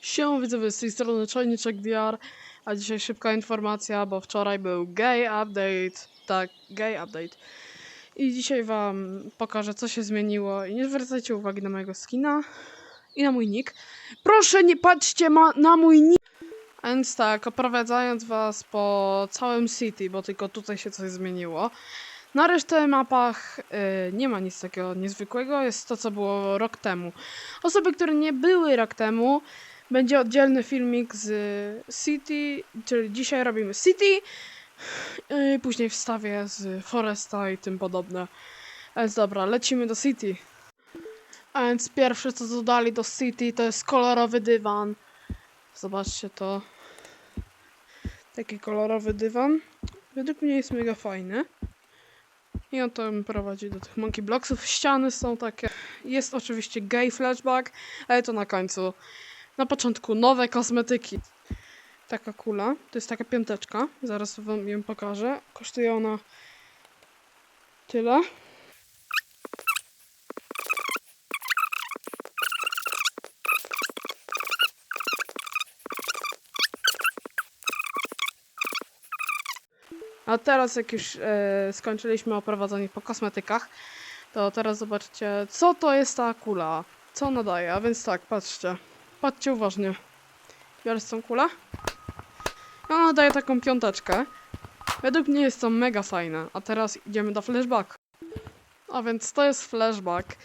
Siema widzowie, z tej strony Czajniczek VR, a dzisiaj szybka informacja, bo wczoraj był gay update, tak, gay update. I dzisiaj wam pokażę, co się zmieniło i nie zwracajcie uwagi na mojego skina i na mój nick. Proszę nie patrzcie na mój nick! Więc tak, oprowadzając was po całym city, bo tylko tutaj się coś zmieniło. Na resztę mapach y, nie ma nic takiego niezwykłego, jest to, co było rok temu. Osoby, które nie były rok temu, będzie oddzielny filmik z City, czyli dzisiaj robimy City, yy, później wstawię z Foresta i tym podobne. Więc dobra, lecimy do City. A więc pierwsze co dodali do City to jest kolorowy dywan. Zobaczcie to. Taki kolorowy dywan. Według mnie jest mega fajny. I on to prowadzi do tych monkey blocksów. Ściany są takie. Jest oczywiście gay flashback, ale to na końcu. Na początku nowe kosmetyki. Taka kula, to jest taka piąteczka, zaraz wam ją pokażę. Kosztuje ona tyle. A teraz jak już e, skończyliśmy oprowadzenie po kosmetykach, to teraz zobaczcie, co to jest ta kula. Co ona daje, a więc tak, patrzcie. Patrzcie uważnie. Biorę tą kulę. Ona daje taką piąteczkę. Według mnie jest to mega fajne. A teraz idziemy do flashback. A więc to jest flashback.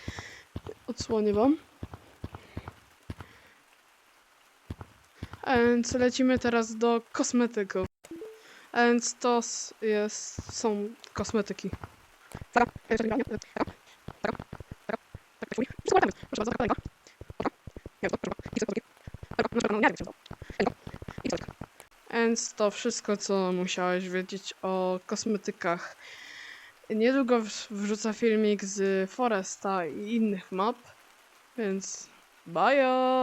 Odsłonię wam. Więc lecimy teraz do kosmetyków. Więc to jest, są kosmetyki. Więc to wszystko, co musiałeś wiedzieć o kosmetykach. Niedługo wrzucę filmik z Foresta i innych map, więc bye!